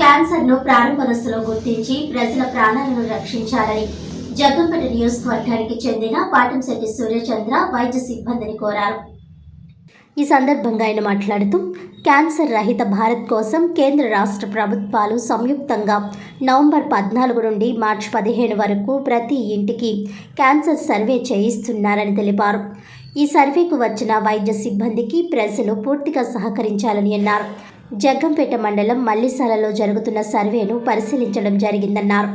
క్యాన్సర్ను ప్రారంభ దశలో గుర్తించి ప్రజల ప్రాణాలను రక్షించాలని జగ్గంపేట నియోజకవర్గానికి చెందిన పాటంశెట్టి సూర్యచంద్ర వైద్య సిబ్బందిని కోరారు. ఈ సందర్భంగా ఆయన మాట్లాడుతూ క్యాన్సర్ రహిత భారత్ కోసం కేంద్ర రాష్ట్ర ప్రభుత్వాలు సంయుక్తంగా నవంబర్ పద్నాలుగు నుండి మార్చి పదిహేను వరకు ప్రతి ఇంటికి క్యాన్సర్ సర్వే చేయిస్తున్నారని తెలిపారు. ఈ సర్వేకు వచ్చిన వైద్య సిబ్బందికి ప్రజలు పూర్తిగా సహకరించాలని అన్నారు. జగ్గంపేట మండలం మల్లిసాలలో జరుగుతున్న సర్వేను పరిశీలించడం జరిగిందన్నారు.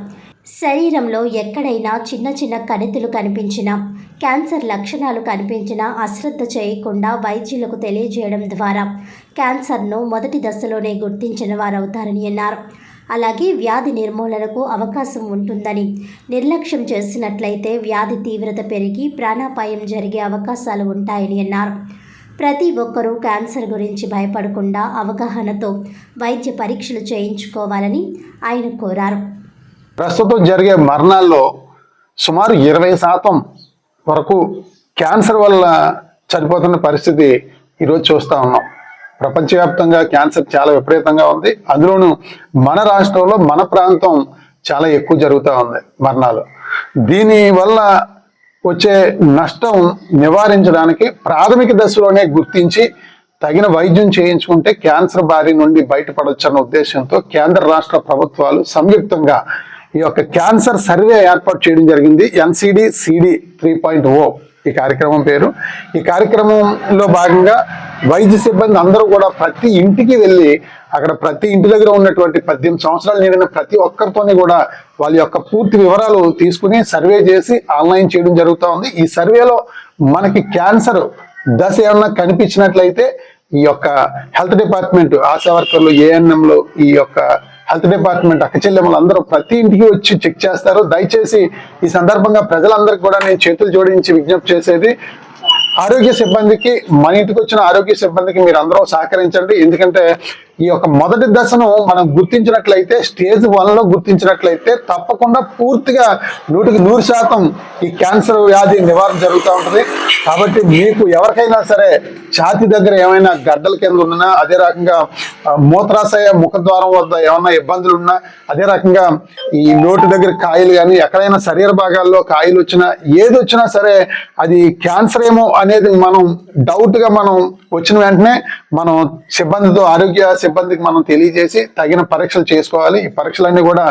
శరీరంలో ఎక్కడైనా చిన్న చిన్న కణితులు కనిపించినా క్యాన్సర్ లక్షణాలు కనిపించినా అశ్రద్ధ చేయకుండా వైద్యులకు తెలియజేయడం ద్వారా క్యాన్సర్ను మొదటి దశలోనే గుర్తించిన వారవుతారని అన్నారు. అలాగే వ్యాధి నిర్మూలనకు అవకాశం ఉంటుందని నిర్లక్ష్యం చేసినట్లయితే వ్యాధి తీవ్రత పెరిగి ప్రాణాపాయం జరిగే అవకాశాలు ఉంటాయని అన్నారు. ప్రతి ఒక్కరూ క్యాన్సర్ గురించి భయపడకుండా అవగాహనతో వైద్య పరీక్షలు చేయించుకోవాలని ఆయన కోరారు. ప్రస్తుతం జరిగే మరణాల్లో సుమారు ఇరవై శాతం వరకు క్యాన్సర్ వల్ల చనిపోతున్న పరిస్థితి ఈరోజు చూస్తూ ఉన్నాం. ప్రపంచవ్యాప్తంగా క్యాన్సర్ చాలా విపరీతంగా ఉంది. అందులోనూ మన రాష్ట్రంలో మన ప్రాంతం చాలా ఎక్కువ జరుగుతూ ఉంది మరణాలు. దీని వల్ల వచ్చే నష్టం నివారించడానికి ప్రాథమిక దశలోనే గుర్తించి తగిన వైద్యం చేయించుకుంటే క్యాన్సర్ బారి నుండి బయటపడొచ్చన్న ఉద్దేశంతో కేంద్ర రాష్ట్ర ప్రభుత్వాలు సంయుక్తంగా ఈ యొక్క క్యాన్సర్ సర్వే ఏర్పాటు చేయడం జరిగింది. NCD CD three point O ఈ కార్యక్రమం పేరు. ఈ కార్యక్రమంలో భాగంగా వైద్య సిబ్బంది అందరూ కూడా ప్రతి ఇంటికి వెళ్ళి అక్కడ ప్రతి ఇంటి దగ్గర ఉన్నటువంటి పద్దెనిమిది సంవత్సరాలు నిండిన ప్రతి ఒక్కరితోని కూడా వాళ్ళ యొక్క పూర్తి వివరాలు తీసుకుని సర్వే చేసి ఆన్లైన్ చేయడం జరుగుతూ ఉంది. ఈ సర్వేలో మనకి క్యాన్సర్ దశ ఏమన్నా కనిపించినట్లయితే ఈ యొక్క హెల్త్ డిపార్ట్మెంట్ ఆశా వర్కర్లు ఏఎన్ఎంలు ఈ యొక్క హెల్త్ డిపార్ట్మెంట్ అక్కచెల్లెమ్మలు అందరూ ప్రతి ఇంటికి వచ్చి చెక్ చేస్తారు. దయచేసి ఈ సందర్భంగా ప్రజలందరికీ కూడా నేను చేతులు జోడించి విజ్ఞప్తి చేసేది ఆరోగ్య సిబ్బందికి మన ఇంటికి వచ్చిన ఆరోగ్య సిబ్బందికి మీరు అందరూ సహకరించండి. ఎందుకంటే ఈ యొక్క మొదటి దశను మనం గుర్తించినట్లయితే స్టేజ్ వన్లో గుర్తించినట్లయితే తప్పకుండా పూర్తిగా నూటికి నూరు శాతం ఈ క్యాన్సర్ వ్యాధి నివారణ జరుగుతూ ఉంటుంది. కాబట్టి మీకు ఎవరికైనా సరే ఛాతి దగ్గర ఏమైనా గడ్డల కింద ఉన్నా అదే రకంగా మూత్రాశయ ముఖద్వారం వద్ద ఏమైనా ఇబ్బందులు ఉన్నా అదే రకంగా ఈ నోటి దగ్గర కాయలు కానీ ఎక్కడైనా శరీర భాగాల్లో కాయలు వచ్చినా ఏది వచ్చినా సరే అది క్యాన్సర్ ఏమో అనేది మనం డౌట్గా మనం వచ్చిన వెంటనే మనం సిబ్బందితో ఆరోగ్య సిబ్బందికి మనం తెలియజేసి తగిన పరీక్షలు చేసుకోవాలి. ఈ పరీక్షలన్నీ కూడా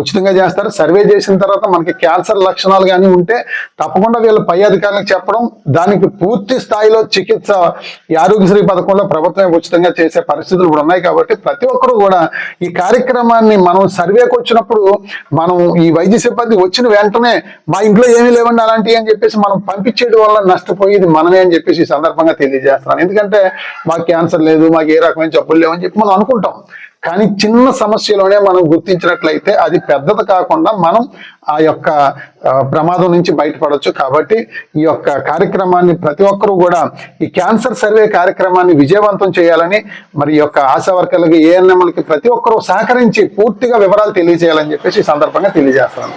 ఉచితంగా చేస్తారు. సర్వే చేసిన తర్వాత మనకి క్యాన్సర్ లక్షణాలు కానీ ఉంటే తప్పకుండా వీళ్ళు పై అధికారులకు చెప్పడం దానికి పూర్తి స్థాయిలో చికిత్స ఈ ఆరోగ్యశ్రీ పథకంలో ప్రభుత్వం ఉచితంగా చేసే పరిస్థితులు కూడా ఉన్నాయి కాబట్టి ప్రతి ఒక్కరూ కూడా ఈ కార్యక్రమాన్ని మనం సర్వేకి వచ్చినప్పుడు మనం ఈ వైద్య సిబ్బంది వచ్చిన వెంటనే మా ఇంట్లో ఏమీ లేవండి అలాంటివి అని చెప్పేసి మనం పంపించేయడం వల్ల నష్టపోయేది మనమే అని చెప్పేసి ఈ సందర్భంగా తెలియజేస్తున్నాను. ఎందుకంటే మాకు క్యాన్సర్ లేదు మాకు ఏ రకమైన జబ్బులు లేవని చెప్పి మనం అనుకుంటాం. కానీ చిన్న సమస్యలోనే మనం గుర్తించినట్లయితే అది పెద్దది కాకుండా మనం ఆ యొక్క ప్రమాదం నుంచి బయటపడవచ్చు కాబట్టి ఈ యొక్క కార్యక్రమాన్ని ప్రతి ఒక్కరూ కూడా ఈ క్యాన్సర్ సర్వే కార్యక్రమాన్ని విజయవంతం చేయాలని మరి ఈ యొక్క ఆశా వర్కర్లకి ఏఎన్ఎంలకి ప్రతి ఒక్కరూ సహకరించి పూర్తిగా వివరాలు తెలియజేయాలని చెప్పేసి ఈ సందర్భంగా తెలియజేస్తున్నాను.